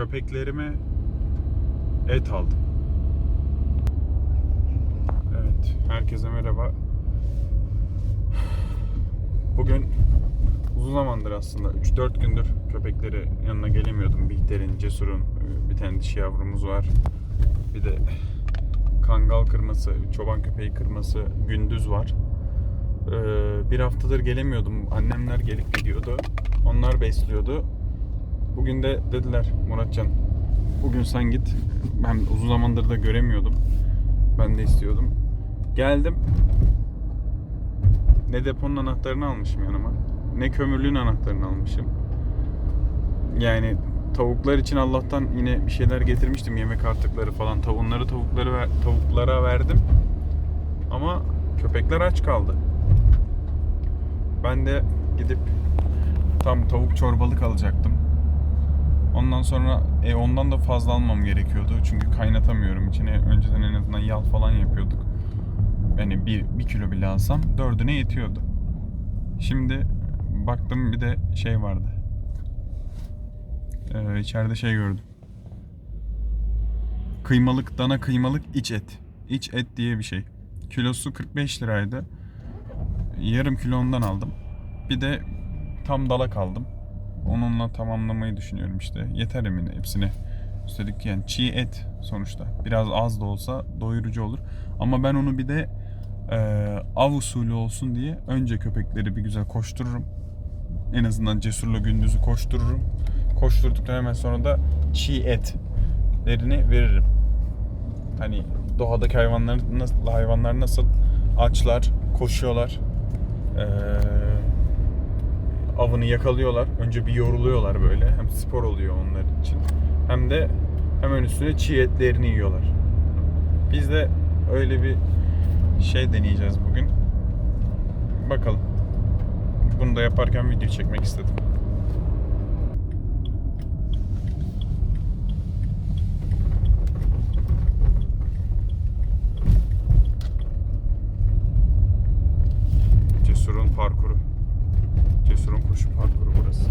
köpeklerime et aldım. Evet, herkese merhaba. Bugün uzun zamandır aslında 3-4 gündür köpekleri yanına gelemiyordum. Bihter'in, Cesur'un bir tane dişi yavrumuz var. Bir de kangal kırması, çoban köpeği kırması gündüz var. Ee, bir haftadır gelemiyordum. Annemler gelip gidiyordu. Onlar besliyordu. Bugün de dediler Muratcan bugün sen git. Ben uzun zamandır da göremiyordum. Ben de istiyordum. Geldim. Ne deponun anahtarını almışım yanıma. Ne kömürlüğün anahtarını almışım. Yani tavuklar için Allah'tan yine bir şeyler getirmiştim. Yemek artıkları falan. Tavunları tavukları ver- tavuklara verdim. Ama köpekler aç kaldı. Ben de gidip tam tavuk çorbalık alacaktım. Ondan sonra e, ondan da fazla almam gerekiyordu. Çünkü kaynatamıyorum içine. Önceden en azından yağ falan yapıyorduk. Yani bir, bir kilo bile alsam dördüne yetiyordu. Şimdi baktım bir de şey vardı. Ee, içeride şey gördüm. Kıymalık, dana kıymalık iç et. İç et diye bir şey. Kilosu 45 liraydı. Yarım kilo ondan aldım. Bir de tam dalak aldım. Onunla tamamlamayı düşünüyorum işte. Yeter eminim hepsine. Üstelik yani çiğ et sonuçta. Biraz az da olsa doyurucu olur. Ama ben onu bir de e, av usulü olsun diye önce köpekleri bir güzel koştururum. En azından cesurla gündüzü koştururum. Koşturduktan hemen sonra da çiğ etlerini veririm. Hani doğadaki hayvanlar nasıl, hayvanlar nasıl açlar, koşuyorlar. Ee, avını yakalıyorlar. Önce bir yoruluyorlar böyle. Hem spor oluyor onlar için. Hem de hemen üstüne çiğ etlerini yiyorlar. Biz de öyle bir şey deneyeceğiz bugün. Bakalım. Bunu da yaparken video çekmek istedim. Cesur'un parkuru. Cesur'un koşu parkuru burası.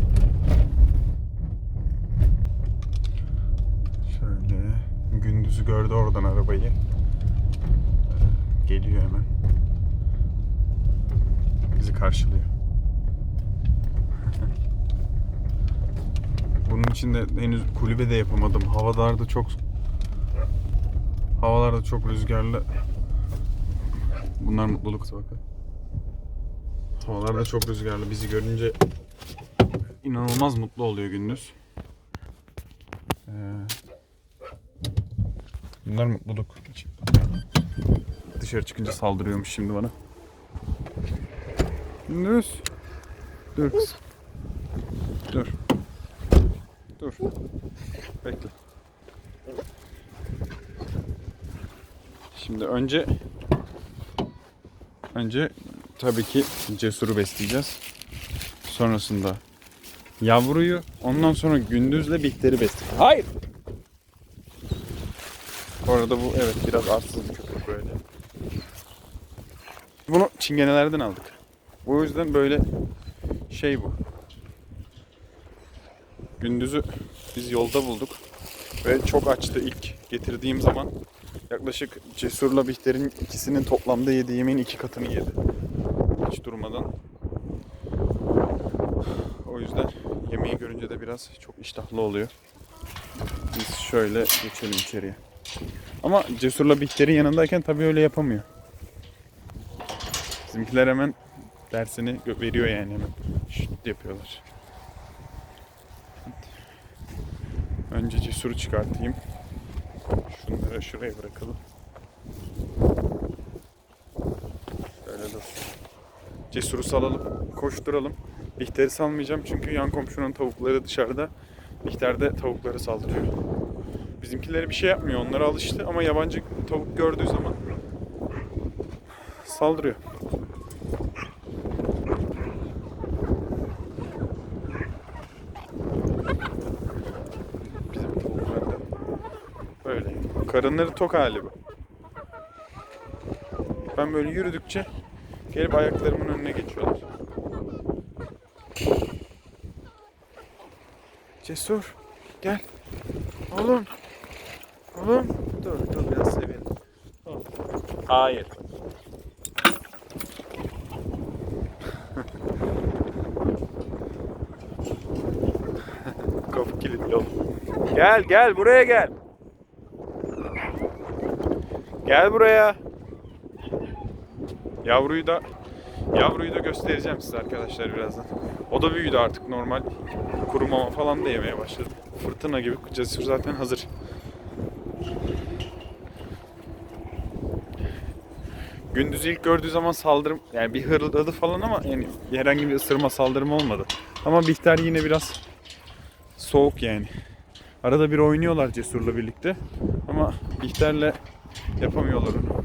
Şöyle gündüzü gördü oradan arabayı. Ee, Geliyor hemen. Bizi karşılıyor. Bunun için de henüz kulübe de yapamadım. Havalar da çok Havalar da çok rüzgarlı. Bunlar mutluluk bakın. Havalar da çok rüzgarlı. Bizi görünce inanılmaz mutlu oluyor gündüz. Ee, bunlar mutluluk. Dışarı çıkınca saldırıyormuş şimdi bana. Gündüz. Dur kız. Dur. Dur. Bekle. Şimdi önce önce tabii ki cesuru besleyeceğiz. Sonrasında yavruyu, ondan sonra gündüzle bihteri besleyeceğiz. Hayır. Bu arada bu evet biraz arsız bir köpek böyle. Bunu çingenelerden aldık. Bu yüzden böyle şey bu. Gündüzü biz yolda bulduk ve çok açtı ilk getirdiğim zaman. Yaklaşık Cesur'la Bihter'in ikisinin toplamda yediği yemeğin iki katını yedi. Hiç durmadan. O yüzden yemeği görünce de biraz çok iştahlı oluyor. Biz şöyle geçelim içeriye. Ama Cesur'la Bihter'in yanındayken tabii öyle yapamıyor. Bizimkiler hemen dersini veriyor yani hemen. Şşt yapıyorlar. Önce Cesur'u çıkartayım. Şunları şuraya bırakalım. Şöyle dur. Cesur'u salalım, koşturalım. Bihter'i salmayacağım çünkü yan komşunun tavukları dışarıda. Bihter de tavukları saldırıyor. Bizimkileri bir şey yapmıyor. Onlara alıştı ama yabancı tavuk gördüğü zaman saldırıyor. Bizim tavuklar da böyle. Karınları tok hali bu. Ben böyle yürüdükçe gelip ayaklarımın önüne geçiyorlar. Cesur gel. Oğlum. Oğlum. Dur dur biraz sevelim. Hayır. Kapı kilitli oğlum. Gel gel buraya gel. Gel buraya. Yavruyu da yavruyu da göstereceğim size arkadaşlar birazdan. O da büyüdü artık normal. Kuru mama falan da yemeye başladı. Fırtına gibi cesur zaten hazır. Gündüz ilk gördüğü zaman saldırım yani bir hırladı falan ama yani herhangi bir ısırma saldırma olmadı. Ama Bihter yine biraz soğuk yani. Arada bir oynuyorlar Cesur'la birlikte ama Bihter'le yapamıyorlar onu.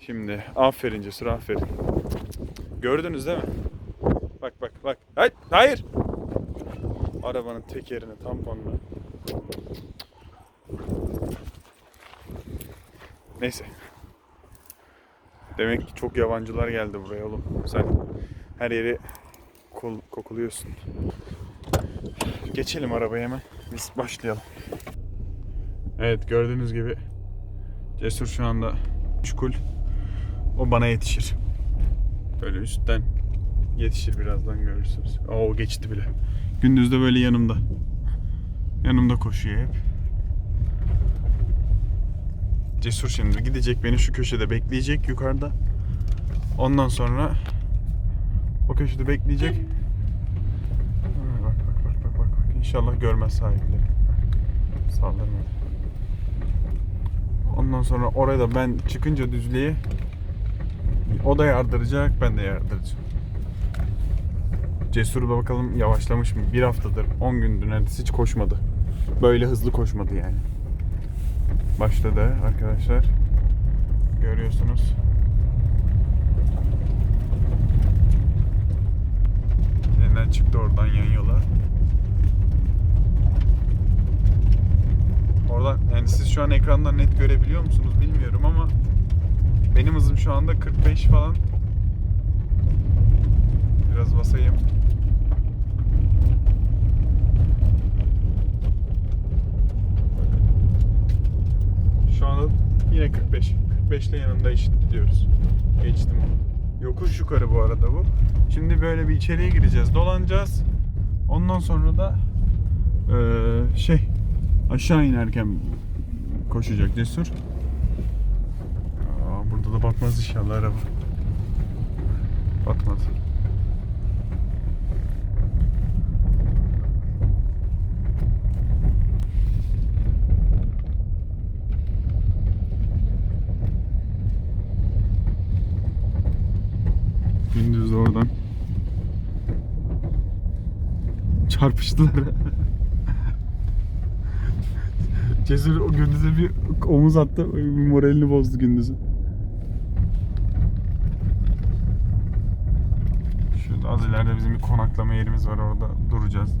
Şimdi aferin Cesur aferin. Gördünüz değil mi? Bak bak bak. Hayır. Hayır. Arabanın tekerini tamponla. Neyse. Demek ki çok yabancılar geldi buraya oğlum. Sen her yeri kol, kokuluyorsun. Geçelim arabaya hemen. Biz başlayalım. Evet gördüğünüz gibi Cesur şu anda çukul. O bana yetişir. Böyle üstten yetişir birazdan görürsünüz. Oo geçti bile. Gündüz de böyle yanımda. Yanımda koşuyor hep. Cesur şimdi gidecek beni şu köşede bekleyecek yukarıda. Ondan sonra o köşede bekleyecek. Bak bak bak bak bak. İnşallah görmez sahipleri. Saldırmaz. Ondan sonra oraya da ben çıkınca düzlüğe o da yardıracak, ben de yardıracağım. Cesur da bakalım yavaşlamış mı? Bir haftadır, 10 gündür neredeyse hiç koşmadı. Böyle hızlı koşmadı yani. Başladı arkadaşlar. Görüyorsunuz. Yeniden çıktı oradan yan yola. Oradan yani siz şu an ekrandan net görebiliyor musunuz bilmiyorum ama benim hızım şu anda 45 falan. Biraz basayım. Şu anda yine 45. 45 ile yanında eşit gidiyoruz. Geçtim onu. Yokuş yukarı bu arada bu. Şimdi böyle bir içeriye gireceğiz. Dolanacağız. Ondan sonra da eee, şey aşağı inerken koşacak cesur. Aa, burada da batmaz inşallah araba. Batmadı. Gündüz oradan çarpıştılar. Cesur o gündüze bir omuz attı. Bir moralini bozdu gündüzün. Şurada az ileride bizim bir konaklama yerimiz var orada duracağız.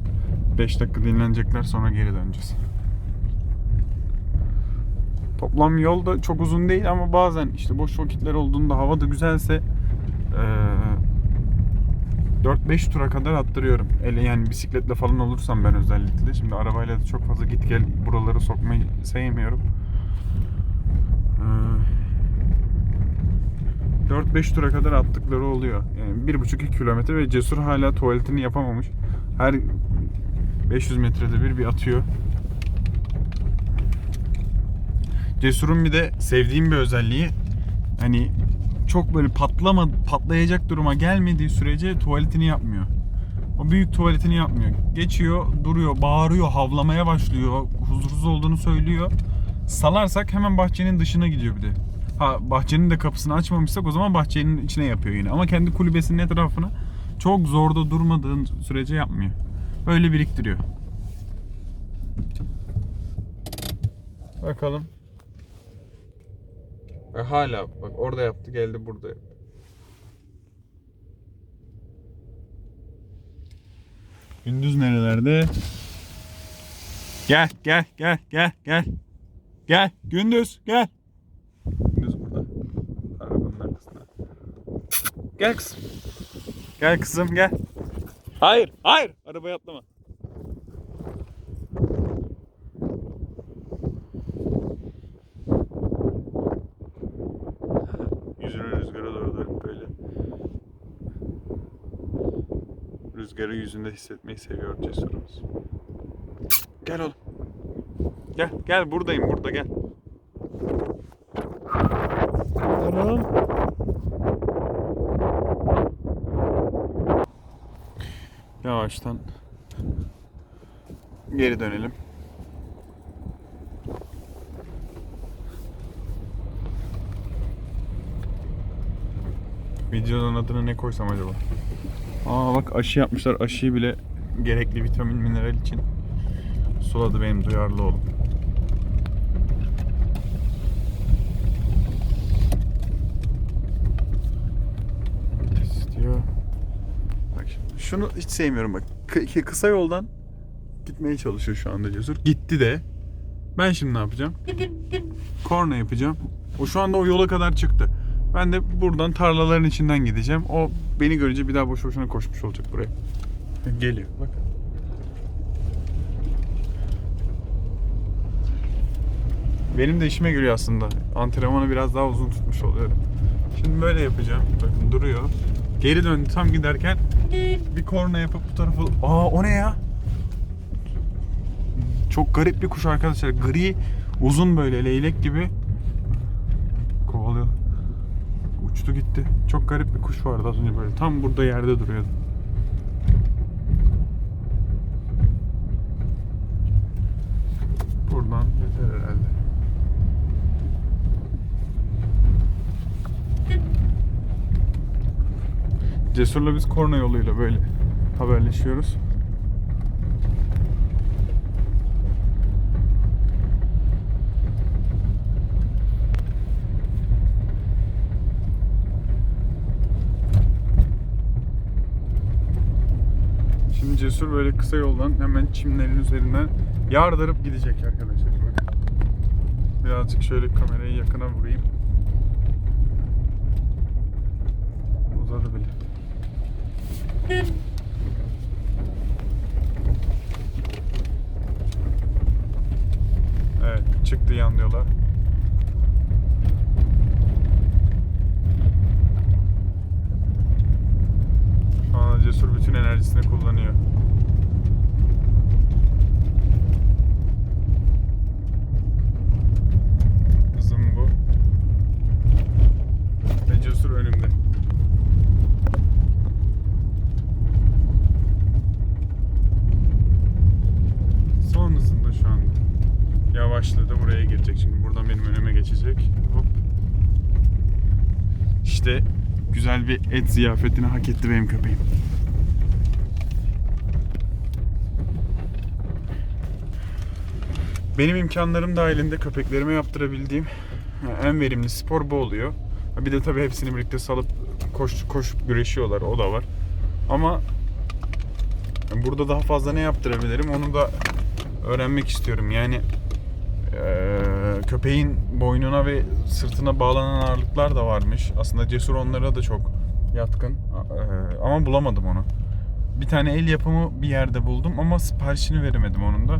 5 dakika dinlenecekler sonra geri döneceğiz. Toplam yol da çok uzun değil ama bazen işte boş vakitler olduğunda hava da güzelse eee 4-5 tura kadar attırıyorum. Ele yani bisikletle falan olursam ben özellikle. Şimdi arabayla da çok fazla git gel buraları sokmayı sevmiyorum. Ee, 4-5 tura kadar attıkları oluyor. Yani 1,5-2 kilometre ve Cesur hala tuvaletini yapamamış. Her 500 metrede bir bir atıyor. Cesur'un bir de sevdiğim bir özelliği hani çok böyle patlama patlayacak duruma gelmediği sürece tuvaletini yapmıyor. O büyük tuvaletini yapmıyor. Geçiyor, duruyor, bağırıyor, havlamaya başlıyor. Huzursuz olduğunu söylüyor. Salarsak hemen bahçenin dışına gidiyor bir de. Ha bahçenin de kapısını açmamışsak o zaman bahçenin içine yapıyor yine. Ama kendi kulübesinin etrafına çok zorda durmadığın sürece yapmıyor. Böyle biriktiriyor. Bakalım. Ve hala bak orada yaptı geldi burada yaptı. Gündüz nerelerde? Gel gel gel gel gel. Gel Gündüz gel. Gündüz burada. Arabanın arkasında. Gel kızım. Gel kızım gel. Hayır hayır arabaya atlama. Rüzgarı yüzünde hissetmeyi seviyor cesurumuz. Gel oğlum. Gel, gel buradayım burada gel. Anam. Yavaştan geri dönelim. Videonun adını ne koysam acaba? Aa bak aşı yapmışlar. Aşıyı bile gerekli vitamin mineral için suladı benim duyarlı oğlum. İstiyor. Bak şunu hiç sevmiyorum bak. Kı- kısa yoldan gitmeye çalışıyor şu anda Cesur. Gitti de. Ben şimdi ne yapacağım? Korna yapacağım. O şu anda o yola kadar çıktı. Ben de buradan tarlaların içinden gideceğim. O beni görünce bir daha boş boşuna koşmuş olacak buraya. Geliyor bak. Benim de işime geliyor aslında. Antrenmanı biraz daha uzun tutmuş oluyorum. Şimdi böyle yapacağım. Bakın duruyor. Geri döndü tam giderken bir korna yapıp bu tarafa... Aa o ne ya? Çok garip bir kuş arkadaşlar. Gri, uzun böyle leylek gibi. Gitti. Çok garip bir kuş vardı az önce böyle. Tam burada yerde duruyordu. Buradan yeter herhalde. Cesur'la biz korna yoluyla böyle haberleşiyoruz. Şimdi Cesur böyle kısa yoldan hemen çimlerin üzerinden yardırıp gidecek arkadaşlar. Bakın. Birazcık şöyle kamerayı yakına vurayım. Uzadı bile. Evet çıktı yan yola. Cesur bütün enerjisini kullanıyor. Hızım bu. Ve Cesur önümde. Son hızında şu anda. Yavaşladı buraya girecek şimdi. Buradan benim önüme geçecek. Hop. İşte güzel bir et ziyafetini hak etti benim köpeğim. Benim imkanlarım dahilinde köpeklerime yaptırabildiğim en verimli spor bu oluyor. Bir de tabii hepsini birlikte salıp koş, koşup güreşiyorlar o da var. Ama burada daha fazla ne yaptırabilirim onu da öğrenmek istiyorum. Yani eee, köpeğin boynuna ve sırtına bağlanan ağırlıklar da varmış. Aslında cesur onlara da çok yatkın. Eee, ama bulamadım onu. Bir tane el yapımı bir yerde buldum ama siparişini veremedim onun da.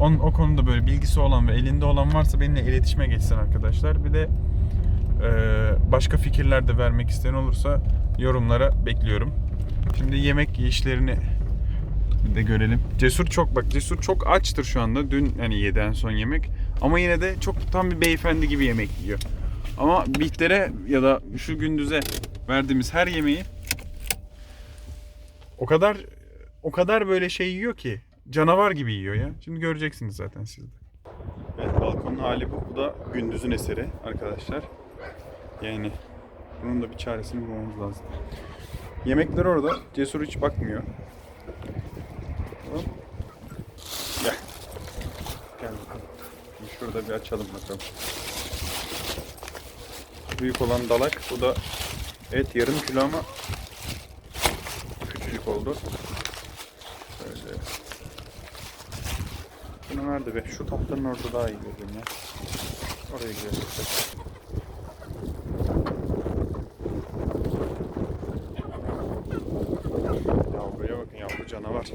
Onun, o konuda böyle bilgisi olan ve elinde olan varsa benimle iletişime geçsin arkadaşlar. Bir de eee, başka fikirler de vermek isteyen olursa yorumlara bekliyorum. Şimdi yemek işlerini bir de görelim. Cesur çok bak Cesur çok açtır şu anda. Dün hani yedi en son yemek. Ama yine de çok tam bir beyefendi gibi yemek yiyor. Ama Bihter'e ya da şu gündüze verdiğimiz her yemeği o kadar o kadar böyle şey yiyor ki canavar gibi yiyor ya. Şimdi göreceksiniz zaten siz de. Evet balkonun hali bu. Bu da gündüzün eseri arkadaşlar. Yani bunun da bir çaresini bulmamız lazım. Yemekler orada. Cesur hiç bakmıyor. Hop. Gel. Gel bakalım. Şimdi şurada bir açalım bakalım. Büyük olan dalak. Bu da et yarım kilo ama küçücük oldu. Böyle. Bunu nerede be? Şu tahtanın orada daha iyi ya. Oraya gidelim. Yavruya bakın yavru canavar.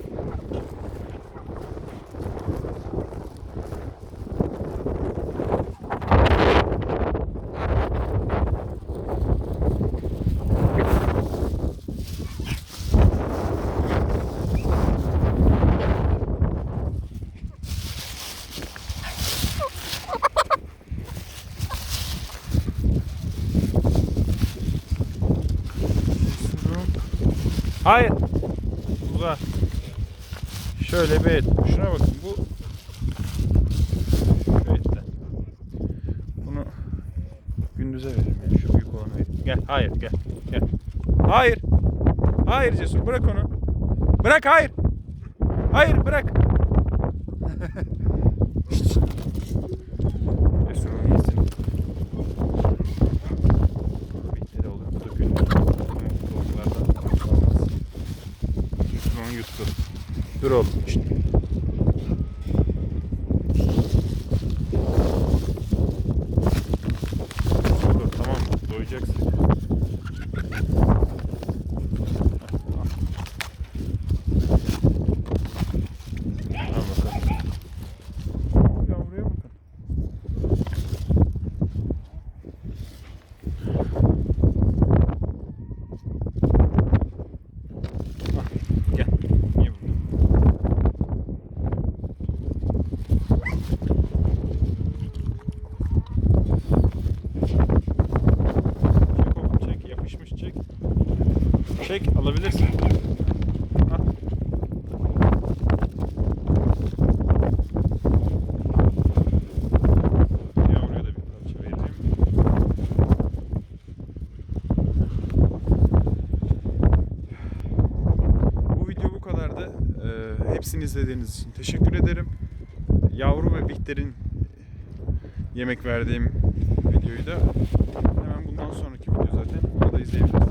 Hayır. Uza. Şöyle bir et. Şuna bakın bu şu etten. Bunu gündüze verelim yani şu büyük olanı verelim. Gel hayır gel gel. Hayır. Hayır Cesur bırak onu. Bırak hayır. Hayır bırak. Cesur onu yesin. Bitti de olur. Bu da günlük. Ama tavuklardan olmaz. Cesur onu yuttu. Oğlum. Şşt. Dur tamam? Doyacaksın. Al bakalım. Oo, Yavruya bakın. Ah, Gel. Niye burada? Çek oğlum çek. Yapışmış çek. Çek alabilirsin. Bu video bu kadardı. Ee, hepsini izlediğiniz için teşekkür ederim. Yavru ve Bihter'in yemek verdiğim videoyu da hemen bundan sonraki video zaten. Onu da izleyebilirsiniz.